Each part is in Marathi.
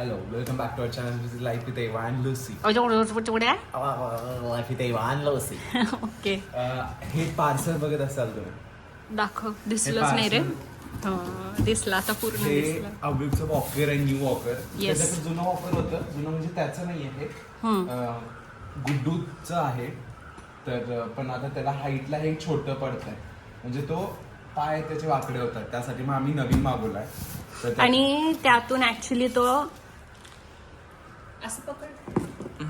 Hello, welcome back to our channel. This is Life with Eva and Lucy. Okay Life with Eva and Lucy. Uh, हे पार्सल बघत असाल तुम्ही. दाखव. दिसलंच नाही रे हो, दिसला आता पूर्ण दिसला. अविकचं वॉकर आणि न्यू वॉकर Yes. त्याच्याकडे जुनं वॉकर होतं. जुनं म्हणजे त्याचं नाही आहे. हम्म. गुड्डूचं आहे. तर अं, पण आता त्याला हाईटला हे छोटं पडत आहे म्हणजे तो पाय त्याचे वाकडे होतात. त्यासाठी मग आम्ही नवीन मागवलाय. तर त्या- आणि त्यातून ऍक्च्युली तो असं पकड.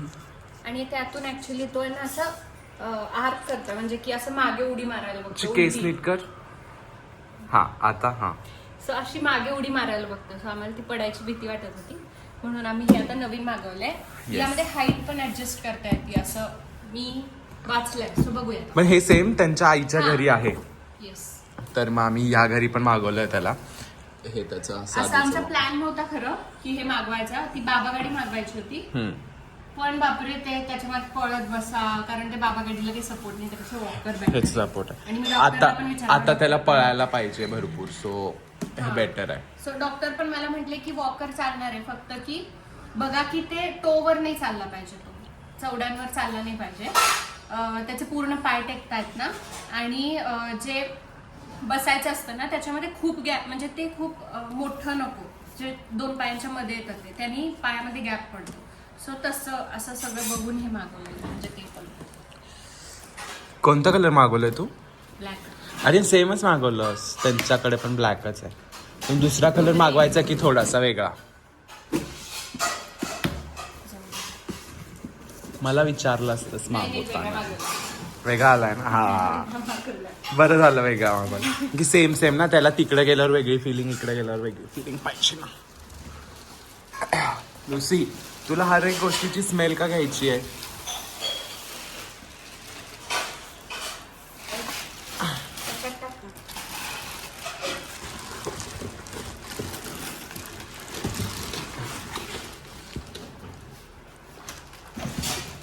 आणि त्यातून ऍक्च्युली तो ना असं आर्क करतो म्हणजे की असं मागे उडी मारायला बघतो केस. नीट कर. हा आता हा. सो अशी मागे उडी मारायला बघतो सो आम्हाला ती पडायची भीती वाटत होती. म्हणून आम्ही हे आता नवीन मागवलंय. यामध्ये हाईट पण ऍडजस्ट करता येते असं मी वाचलंय. सो बघूया पण हे सेम त्यांच्या आईच्या. घरी आहे. येस तर मग आम्ही या घरी पण मागवलंय त्याला. हे त्याचं असा आमचा प्लॅन नव्हता खरं की हे मागवायचा. ती बाबा गाडी मागवायची होती. पण बापरे ते त्याच्यामागे पळत बसा कारण ते बाबा गाडीला काही सपोर्ट नाही त्यापेक्षा वॉकर हेच सपोर्ट आहे. आता. आता त्याला पळायला पाहिजे भरपूर सो हे. बेटर आहे. सो डॉक्टर पण मला म्हटले की वॉकर चालणार आहे फक्त की बघा की ते टोवर नाही चालला पाहिजे तो. चवड्यांवर चालला नाही पाहिजे. त्याचे पूर्ण पाय टेकतायत ना. आणि जे बसायचं असतं ना त्याच्यामध्ये खूप गॅप म्हणजे ते खूप मोठं नको. जे दोन पायांच्या मध्ये येतं ते त्यांनी पायामध्ये गॅप पडतो. सो तसं असं सगळं बघून हे मागवलेलं म्हणजे ते पण. कोणता कलर मागवलाय तू? ब्लॅक अरे सेमच मागवलंस. त्यांच्याकडे पण ब्लॅकच आहे. पण दुसरा कलर मागवायचा की थोडासा वेगळा? मला विचारलं असतंस मागवताना. वेगळा आलाय ना? हा. बरं झालं वेगळा पण. की सेम सेम ना त्याला तिकडे गेल्यावर वेगळी फिलिंग इकडे गेल्यावर वेगळी फिलिंग पाहिजे ना. लुसी तुला हर एक गोष्टीची स्मेल का घ्यायची आहे?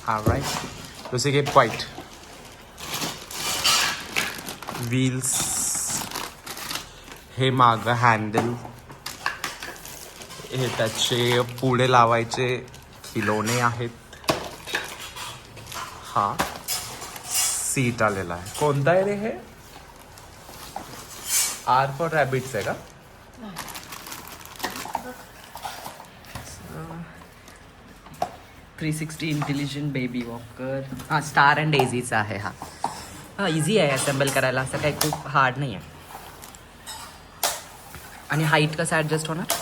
Alright. Let's get white. Wheels हे माग हँडल हे त्याचे पुढे लावायचे खिलोने आहेत. हा. सीट आलेला आहे. कोणता आहे रे हे? आर फॉर रॅबिट्स आहे का? Three sixty intelligent baby walker हां स्टार अँड डेझीचा आहे हा. हां इझी आहे असेंबल करायला. असं काही खूप हार्ड नाही आहे. आणि हाईट कसं ॲडजस्ट होणार?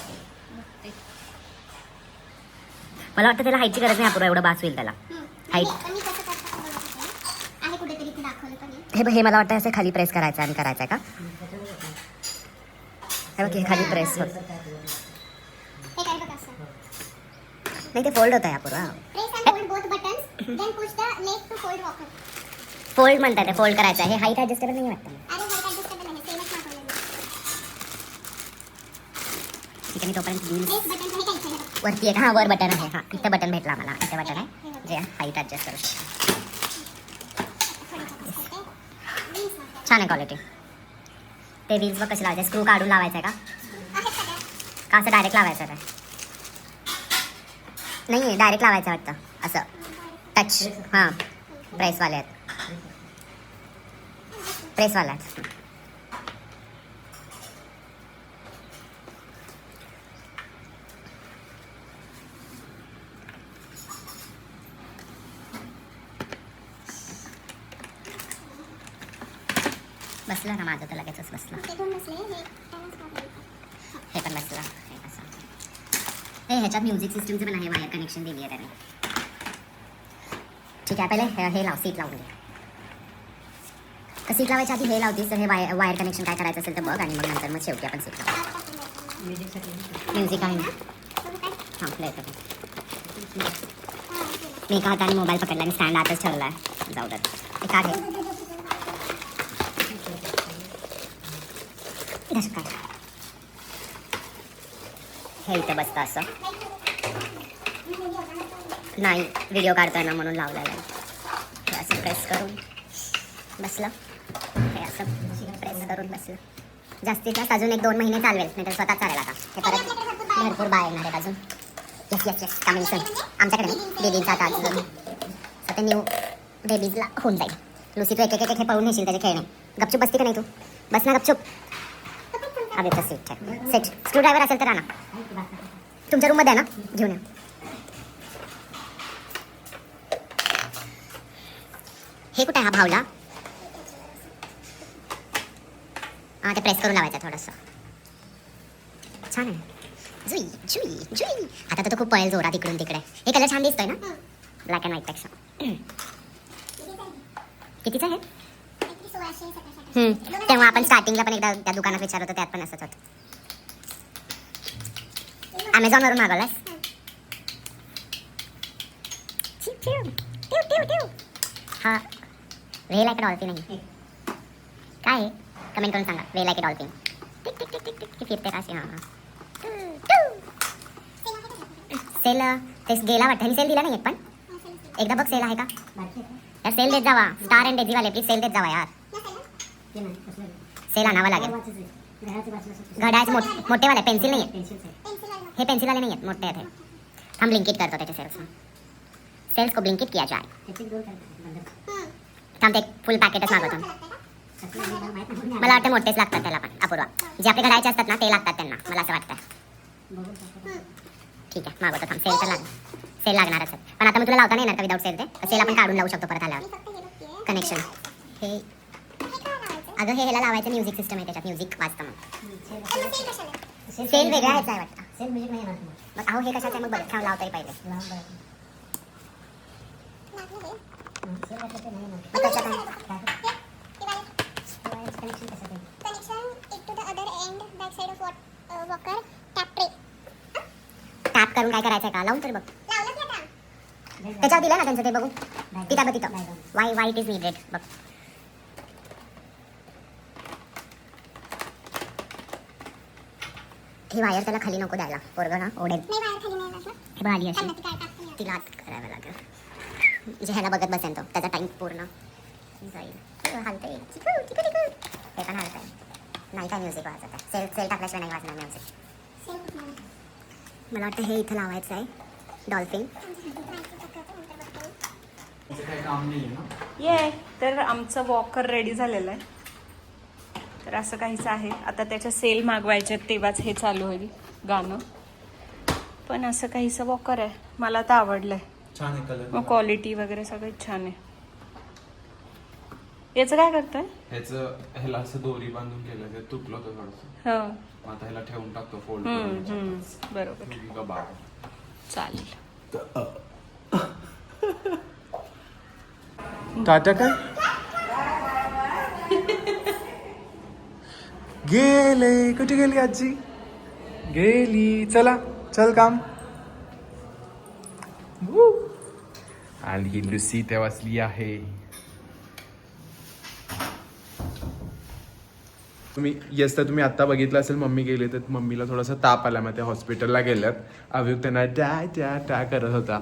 मला वाटतं त्याला हाईटची गरज नाही अपुरा एवढं बास होईल त्याला. हाईट. हे बघ, हे मला वाटतं असं खाली प्रेस करायचं आणि करायचं आहे का? हे बघ हे खाली प्रेस होत. हे काय बघ असं. नाही ते फोल्ड होत आहे अपुरा फोल्ड म्हणतात फोल्ड करायचं आहे. हे हाईट ॲडजस्टेबल नाही. वाटतं आहे आहे तोपर्यंत हे काय बघ. वरती एक हां वर बटन आहे. हां इथं बटन भेटलं आम्हाला. इथं बटन आहे. जे हाईट ॲडजस्ट करू शकतो. छान आहे क्वालिटी ते व्हील्सवर कसे लावायचे? स्क्रू काढून लावायचं आहे का असं डायरेक्ट लावायचं आहे? नाही डायरेक्ट लावायचं आहे वाटतं. असं. टच हां प्रेसवाले आहेत. प्रेसवाला आहेत बसलं ना माझं तर लगेचच बसलं. हे पण बसलं. हे हे ह्याच्यात म्युझिक सिस्टमचं पण आहे वायर कनेक्शन दिली आहे त्याने. ठीक आहे पहिले हे हे लाव सीट लावून घे. सीट लावायच्या आधी हे लावतीस तर हे वाय वायर कनेक्शन काय करायचं असेल तर बघ आणि मग नंतर मग शेवटी आपण सीट लावू. म्युझिक आहे ना हां प्ले कर मी एका हाताने मोबाईल पकडला आणि स्टँड आताच ठरला आहे जाऊ दे. एक आहे हे इथं बसतं असं. नाही व्हिडिओ काढतोय ना म्हणून लावलेला आहे. असं प्रेस करून. बसलं. हे असं. प्रेस करून बसलं. जास्तीत जास्त अजून एक दोन महिने चालवेल. नाही तर स्वतः चालेल आता. हे परत भरपूर बाय येणार आहेत अजून. Yes yes yes coming soon आमच्याकडे नाही. बेबींचा आता अजून. सध्या न्यू बेबीजला होऊन जाईल. लुसी तू एक एक एक हे पळून नेशील त्याचे खेळणे. गपचूप बसते का नाही तू? बस ना गपचूप. अरे तर सीट सेट स्क्रू ड्रायव्हर असेल तर आणा. तुमच्या रूममध्ये आहे ना? घेऊन या. हे कुठे आहे हा भावला? हा ते प्रेस करून लावायचं थोडंसं. छान आहे. जुई जुई जुई. आता तर तो खूप पळेल जोरात इकडून तिकडे. हे कलर छान दिसतोय ना? ब्लॅक अँड व्हाईटपेक्षा. कितीचं आहे? तेव्हा आपण स्टार्टिंगला पण एकदा त्या दुकानात विचारत होतो त्यात पण असंच होतं. अमेझॉनवरून मागवलास. हा. वे लाईक डॉल्फिन आहे काय आहे कमेंट करून सांगा वे like dolphin tick tick tick tick tick tick फिरते का हां सेल ते गेला वाटतं. सेल दिला नाही एक पण? एकदा बघ सेल आहे का? यार सेल देत जावा. स्टार अँड डेझीवाले प्लीज सेल देत जावा यार. सेल आणावा लागेल. घड्याळचे मोठ मोठेवाले पेन्सिल नाही आहेत हे पेन्सिलवाले नाही आहेत मोठे आहेत हम ब्लिंकिट करतो त्याच्या सेल्स सेल्स को ब्लिंकिट किया जाए थांब ते फुल पॅकेटच मागवतो. मला वाटतं मोठेच लागतात त्याला पण अपूर्वा. जे आपले घडायचे असतात ना ते लागतात त्यांना मला असं वाटतं ठीक आहे मागवतो थांब. सेल तर लाग सेल लागणारच पण आता मी तुला लावता नाही येणार का विदाऊट सेल ते? सेल आपण काढून लावू शकतो परत आल्यावर. कनेक्शन हे अगं हे ह्याला लावायचं म्युझिक सिस्टम आहे त्याच्यात म्युझिक वाजतं मग. सेल वेगळा आहे वाटतं. सेल म्युझिक नाही मग. अहो हे कशाचं आहे? मग बघ थांब लावतोय पहिले. मग कशात आहे Connection it to the other end, back side of what, uh, walker, tap tray. Tap करून काय करायचं का? लावून तर बघ. लावलं की आता? त्याच्यावर दिलं ना त्यांचं ते बघू तिथं बघ तिथं. वाय वाईट इज निडेड बघ. ही वायर त्याला खाली नको द्यायला. पोरग ना ओढेल. ना. हे बघ आली अशी. तिला आत करावं लागेल. जे ह्याला बघत बसेन तो. त्याचा टाइम पूर्ण जाईल. अरे, हालतंय हे पण हालतंय नाही काय म्युझिक वाजत आहे सेल सेल टाकल्याशिवाय नाही वाजणार म्युझिक आहे? मला वाटतं हे इथं लावायचं आहे. डॉल्फिन ये तर आमचं वॉकर रेडी झालेलं आहे. तर असं काहीच आहे. आता त्याच्या सेल मागवायचे तेव्हाच हे चालू होईल गाणं. पण असं काहीचं वॉकर आहे. मला तर आवडलंय. छान आहे कलर मग क्वालिटी वगैरे सगळं छान आहे. याचं काय करतोय? ह्याचं ह्याला असं दोरी बांधून केलं ते तुटलं होतं थोडस. हो. मग आता ह्याला ठेवून टाकतो फोल्ड हम्म, हम्म, बरोबर. चालेल. टाटा काय? गेले. कुठे गेली आजी? गेली. चला चल काम. वू. आणि ही लुसी त्या वाचली आहे. तुम्ही येस तर तुम्ही आता बघितलं असेल मम्मी गेले तर मम्मीला थोडासा ताप आला. मग ते हॉस्पिटलला गेल्यात अभियुक्त त्यांना ट्या ट्या ट्या करत होता.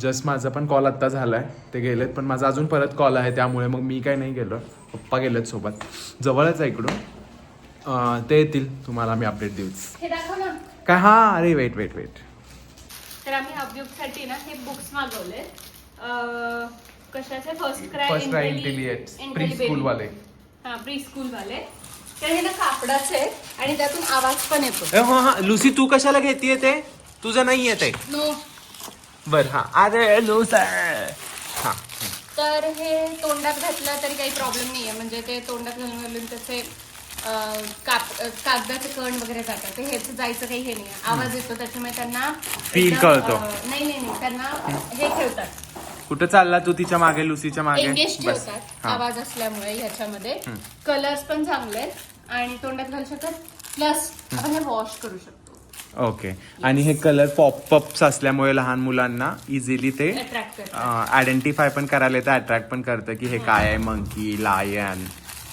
जस्ट माझा पण कॉल आत्ता झालाय. ते गेलेत पण माझा अजून परत कॉल आहे. त्यामुळे मग मी काय नाही गेलो. पप्पा गेलेत सोबत. जवळच आहे इकडून. ते येतील. तुम्हाला मी अपडेट ना. काय? हां अरे वेट वेट वेट तर आम्ही अभ्युगसाठी ना हे बुक्स मागवले कशाचे? FirstCry Intellikit pre school वाले. हा प्री स्कूल वाले. तर हे ना कापडाचे आहे आणि त्यातून आवाज पण येतो. ए, हो हा. लुसी तू कशाला घेतीये ते? तुझं नाही येत आहे नो बर हा. अरे लुस. हा. तर हे तोंडात घातलं तरी काही प्रॉब्लेम नाही आहे म्हणजे ते तोंडात घालून घालून त्याचे अं, काप अं, कागदाचे कण वगैरे जातात. ते ह्याचं जायचं काही हे नाही. आवाज येतो त्याच्यामुळे त्यांना Feel एकदम, कळतो. अं, नाही नाही नाही. त्यांना हे ठेवतात. कुठं चालला तू तिच्यामागे लुसीच्या मागे? एंगेज बस. ठेवतात हा. आवाज असल्यामुळे ह्याच्यामध्ये. कलर्स पण चांगले आहेत आणि तोंडात घालू शकतात प्लस आपण हे वॉश करू शकतो. ओके आणि हे कलर पॉपअप्स असल्यामुळे लहान मुलांना इझिली ते अट्रॅक्ट करतात आयडेंटिफाय पण करायला येतं अट्रॅक्ट पण करतं की हे काय आहे monkey lion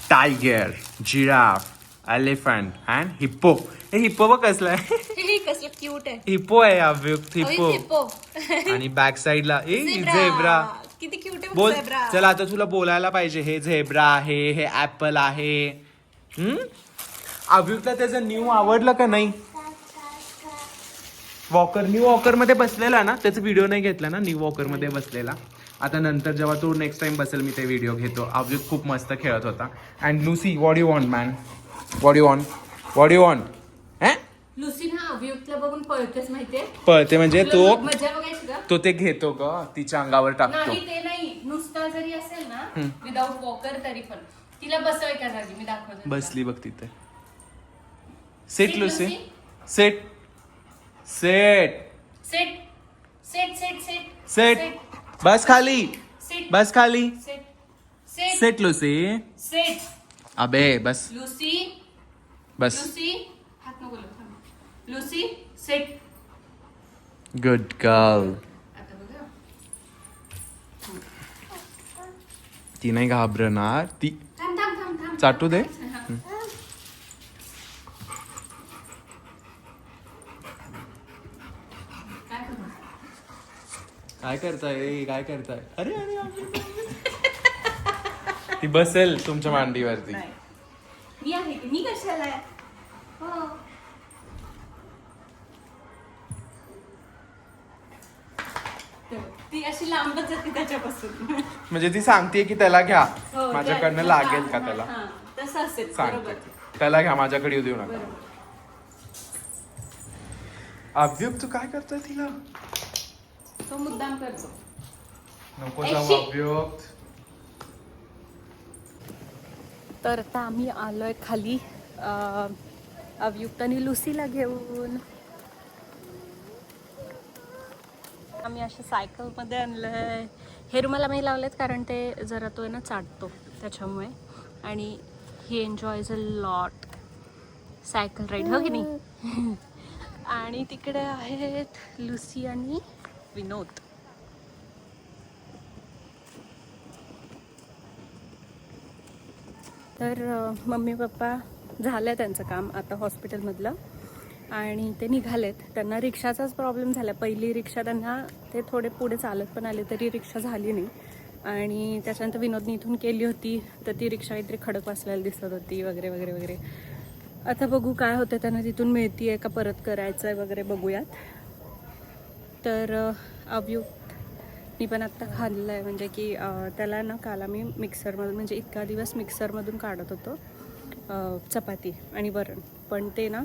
tiger giraffe elephant and hippo हे हिप्पो बघ कसलं आहे. कसलं क्यूट आहे. हिप्पो आहे अव्युक्त हिप्पो हिप्पो आणि बॅक साईडला ए झेब्रा किती क्यूट आहे बोल. चला आता तुला बोलायला पाहिजे हे झेब्रा आहे हे ऍपल आहे. हम्म? अभियुक्तला त्याचं न्यू आवडलं का नाही? वॉकर न्यू वॉकरमध्ये बसलेला ना? त्याचा व्हिडिओ नाही घेतला ना न्यू वॉकरमध्ये बसलेला. आता नंतर जेव्हा तो नेक्स्ट टाइम बसेल मी ते व्हिडिओ घेतो. अभिजित खूप मस्त खेळत होता. And Lucy what you want man what you want what you want Lucy ना अभियुक्तला बघून पळतेच माहितीये? पळते म्हणजे तुला तो मजा बघायची का? तो ते घेतो ग तिच्या अंगावर टाकतो. नाही ते नाही. नुसता जरी असेल ना विदाऊट वॉकर तरी पण. तिला बसवाय का जागी? मी दाखवते तुला. बसली बघ तिथे. Sit Sit, Lucy. Sit sit sit sit sit sit sit बस खाली. सेट बस खाली. Sit sit sit Lucy. Sit अबे बस. लुसी. बस. Lucy. Lucy sit good girl ती नाही घाबरणार ती चाटू दे काय करू? काय करताय काय करताय अरे अरे. ती बसेल तुमच्या मांडीवरती. मी आहे मी कशाला आहे? हो तर ती अशी लांबच जाते त्याच्यापासून. म्हणजे ती सांगते की त्याला घ्या. हो, माझ्याकडनं त्या- लागेल का हा, त्याला? हा, तसं असेल सांगते. बरोबर. त्याला घ्या माझ्याकडे येऊ देऊ नका. बरोबर. अभ्युक तू काय करतोय तिला? तो मुद्दाम करतो. नको जाऊ. अभ्युक तर आता आम्ही आलोय खाली अं, अभियुक्त आणि लुसीला घेऊन. आम्ही अशा सायकलमध्ये आणलंय. हे रुमाला मी लावलेत कारण ते जरा तो आहे ना चाटतो त्याच्यामुळे. आणि he is a lot cycle ride हो की नाही? आणि तिकडे आहेत लुसी आणि विनोद. तर मम्मी पप्पा झालं त्यांचं काम आता हॉस्पिटलमधलं आणि ते निघालेत. त्यांना रिक्षाचाच प्रॉब्लेम झाला. पहिली रिक्षा त्यांना ते थोडे पुढे चालत पण आले तरी रिक्षा झाली नाही. आणि त्याच्यानंतर विनोदनी इथून केली होती तर ती रिक्षा काहीतरी खडक वाचलेली दिसत होती वगैरे वगैरे वगैरे. आता बघू काय होतं. त्यांना तिथून मिळती आहे का परत करायचं आहे वगैरे बघूयात. तर अभियुक्तनी मी पण आत्ता खाल्लं आहे म्हणजे की त्याला ना काल आम्ही मिक्सरमधून म्हणजे इतका दिवस मिक्सरमधून काढत होतो चपाती आणि वरण. पण ते ना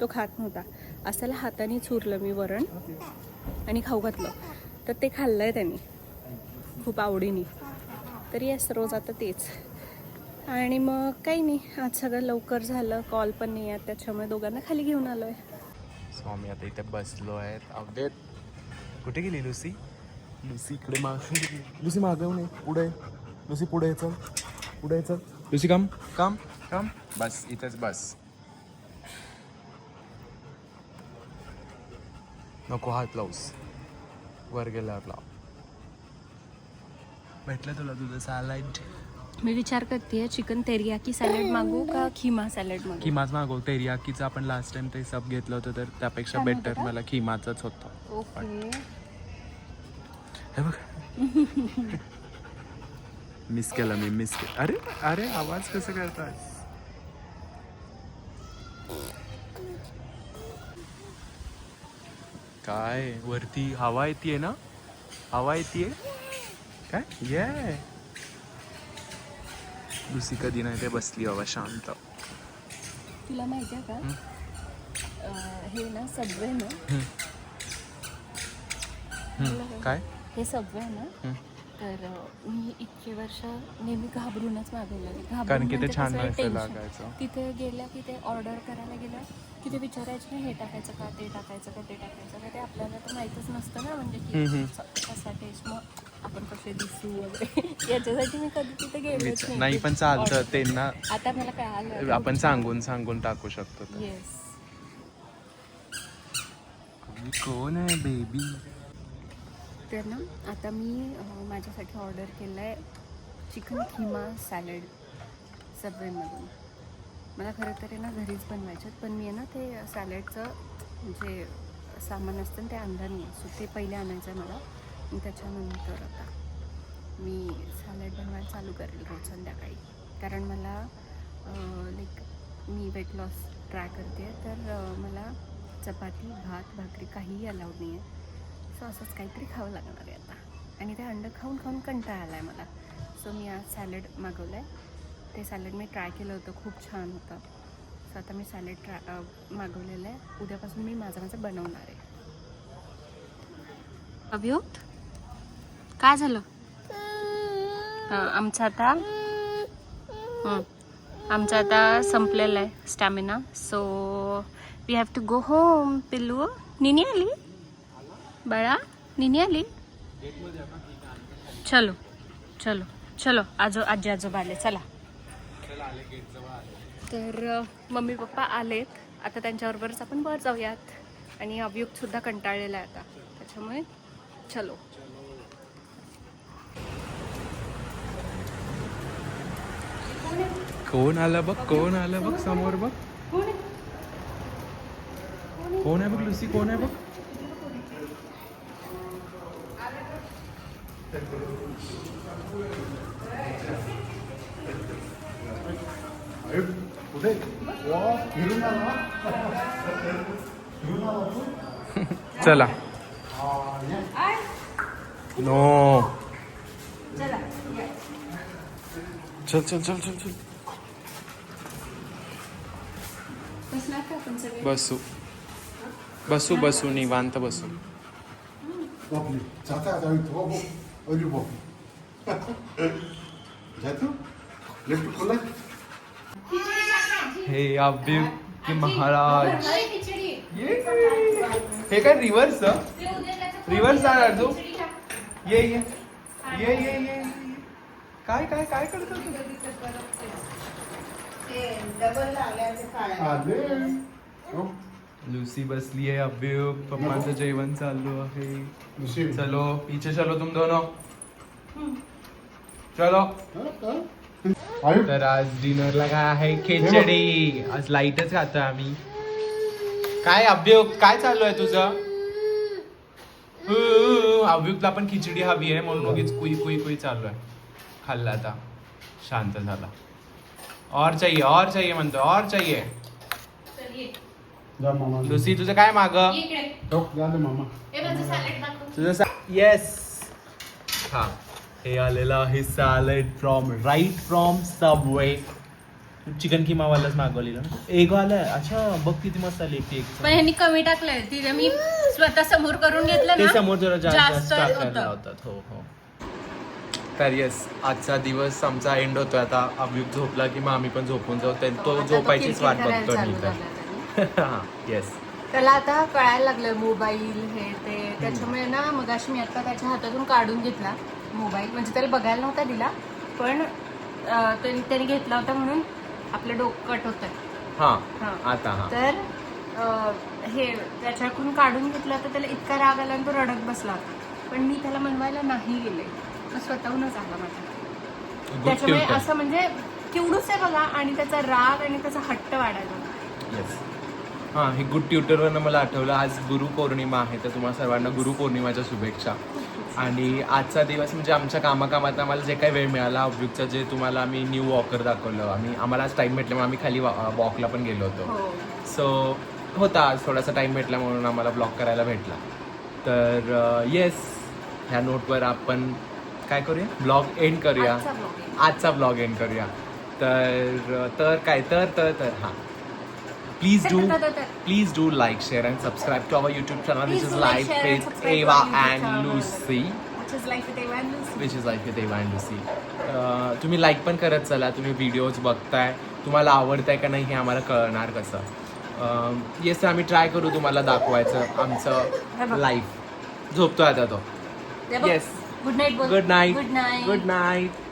तो खात नव्हता. असं त्याला हाताने चुरलं मी वरण आणि खाऊ घातलं. तर ते खाल्लं आहे त्यांनी. खूप आवडीने. तर येस रोज आता तेच. आणि मग काही नाही. आज सगळं लवकर झालं. कॉल पण नाही आहे त्याच्यामुळे दोघांना खाली घेऊन आलो आहे स्वामी आता इथे बसलो आहेत. अपडेट. कुठे गेली लुसी? लुसी इकडे मागे गेली. लुसी मागव नाही पुढे. लुसी पुढे चल. पुढे चल. लुसी कम कम कम बस. इथेच बस. नको हात लावूस. वर गेल्यावर लाव. भेटलं तुला तुझं सॅलाड मी विचार करते चिकन तेरियाकी सॅलड मागू का खिमा सॅलड मागू? खिमाच मागव तेरियाकीचं आपण लास्ट टाइम ते सब घेतलं होतं तर त्यापेक्षा छान होतं बेटर का? मला खिमाचंच होतं. ओके. हे बघ. मिस केलं मी मिस केलं अरे अरे आवाज कसं करताय काय? वरती हवा येते ना? हवा येते काय? ये दुसरी कधी नाही ते बसली हवा शांत. तुला माहिती आहे का? अं, हे ना सबवे ना हम्म, काय? हे सबवे ना हम्म. तर अं, मी इतके वर्ष नेहमी घाबरूनच मागवलेलं घाबरून कारण की ते म्हणजे छान कसं आहे, नसतं tension. लागायचं. तिथे गेल्या की ते ऑर्डर करायला गेल्या की ते विचारायचे ना हे टाकायचं का ते टाकायचं का ते टाकायचं का ते आपल्याला तर माहीतच नसतं ना म्हणजे की कसा टेस्ट मग आपण कसे दिसू वगैरे. याच्यासाठी मी कधी तिथे गेलोच विचार- नाही. पण चालतं त्यांना आता मला काय आलं आपण सांगून सांगून टाकू शकतो. येस कोण आहे बेबी तर ना आता मी माझ्यासाठी ऑर्डर केलं आहे चिकन खिमा सॅलड सबवेमधून मला खरं तर आहे ना घरीच बनवायचे पण मी आहे ना ते सॅलडचं जे सामान असतं ना ते आणलं नाही सो ते पहिले आणायचं आहे मला. आणि त्याच्यानंतर आता मी सॅलड बनवायला चालू करेल रोज संध्याकाळी. कारण मला लाईक मी वेट लॉस ट्राय करते तर मला चपाती भात भाकरी काहीही अलाउड नाही आहे. सो असंच काहीतरी खावं लागणार आहे आता. आणि ते अंडं खाऊन खाऊन कंटाळा आला आहे मला. सो मी आज सॅलड मागवलं आहे ते सॅलड मी ट्राय केलं होतं खूप छान होतं. सो आता मी सॅलड ट्राय मागवलेलं आहे. उद्यापासून मी माझं माझं बनवणार आहे. अभियुक्त हो? काय झालं? आमचं आता आमचं आता संपलेलं आहे stamina. So we have to go home पिल्लू हो. निनी आली? बाळा निनी आली? चलो चलो चलो. आजो आजी आजोबा आले. चला. तर मम्मी पप्पा आलेत. आता त्यांच्याबरोबरच आपण वर जाऊयात. आणि अभियुक्त सुद्धा कंटाळलेला आहे आता. त्याच्यामुळे चलो. कोण आलं बघ कोण आलं बघ समोर बघ. कोण आहे बघ लुसी कोण आहे बघ? चला. नो चल चल चल चल चल बसू. बसू बसू निवांत बसू. अरे बॉबी जातो? लेफ्ट खोला हे अब्बी की महाराज. हे काय रिव्हर्स रिव्हर्स जाणार तू. ये ये. ये ये ये. काय काय काय करतो तू? लुसी बसली आहे अभ्युक पप्पांचं जेवण चालू आहे. चलो पीछे चलो तुम दोनों. चलो. तर आज डिनरला काय आहे? खिचडी. आज लाईटच खातो आम्ही. काय अभ्युक काय चालू आहे तुझं? अभ्युकला पण खिचडी हवी आहे म्हणून उगीच कुई कुई कुई चालू आहे. खाल्ला आता. शांत झाला. और चाहिए और चाहिए म्हणतो और चाहिए. जा मामा. लुसी तुझं काय माग? तुझं येस हा. हे आलेलं आहे salad from right from Subway chicken किमावालाच मागवलेलं ना. एक आलाय. अच्छा बघ किती मस्त आली एकटी एक. पण ह्यांनी कमी टाकलंय. तिथे मी स्वतः समोर करून घेतलं ते ना समोर जरा जास्त टाकायला होतं. लावतात. हो हो. तर येस आजचा दिवस आमचा एंड होतोय. आता अभियुक्त झोपला की मग आम्ही पण झोपून जाऊ. ते- तो आता झोपायचीच वाट किरकिर बघतो करायला मी चालू तर येस त्याला आता कळायला लागलं मोबाईल हे ते. त्याच्यामुळे ना मगाशी मी आता त्याच्या हातातून काढून घेतला. मोबाईल म्हणजे त्याला बघायला नव्हता दिला पण त्याने त्याने घेतला होता म्हणून आपलं डोकं कट होतं हा हा. आता हा. तर हे त्याच्याकडून काढून घेतलं तर त्याला इतका राग आला आणि तो रडत बसला होता. पण मी त्याला मनवायला नाही गेले. तो स्वतःहूनच आला माझा त्याच्यामुळे. असं म्हणजे केवढूच आहे बघा आणि त्याचा राग आणि त्याचा हट्ट वाढायला. हां हे गुड ट्युटरवरनं मला आठवलं. आज गुरुपौर्णिमा आहे तर तुम्हाला सर्वांना गुरुपौर्णिमाच्या शुभेच्छा. आणि आजचा दिवस म्हणजे आमच्या कामाकामात आम्हाला जे काही वेळ मिळाला अब्रुकचं जे तुम्हाला आम्ही न्यू वॉकर दाखवलं आम्ही आम्हाला आज टाईम भेटल्यामुळे आम्ही खाली वॉकला पण गेलो होतो. हो. सो होता आज थोडासा टाईम भेटला म्हणून आम्हाला ब्लॉग करायला भेटला. तर येस ह्या नोटवर आपण काय करूया? ब्लॉग एंड करूया. आजचा ब्लॉग एंड करूया. तर तर काय? तर तर तर हां. तर, तर. Please do like share and subscribe to our YouTube channel, which Please is do like, Life share and with subscribe to Eva our YouTube and channel. Lucy. Which is life with Eva and Lucy. Which is life with Eva and Lucy तुम्ही लाईक पण करत चला तुम्ही व्हिडिओज बघताय तुम्हाला आवडताय का नाही हे आम्हाला कळणार कसं येस आम्ही ट्राय करू तुम्हाला दाखवायचं हे आमचं बघ. लाईफ झोपतोय आता तो. Yes good night good night good night good night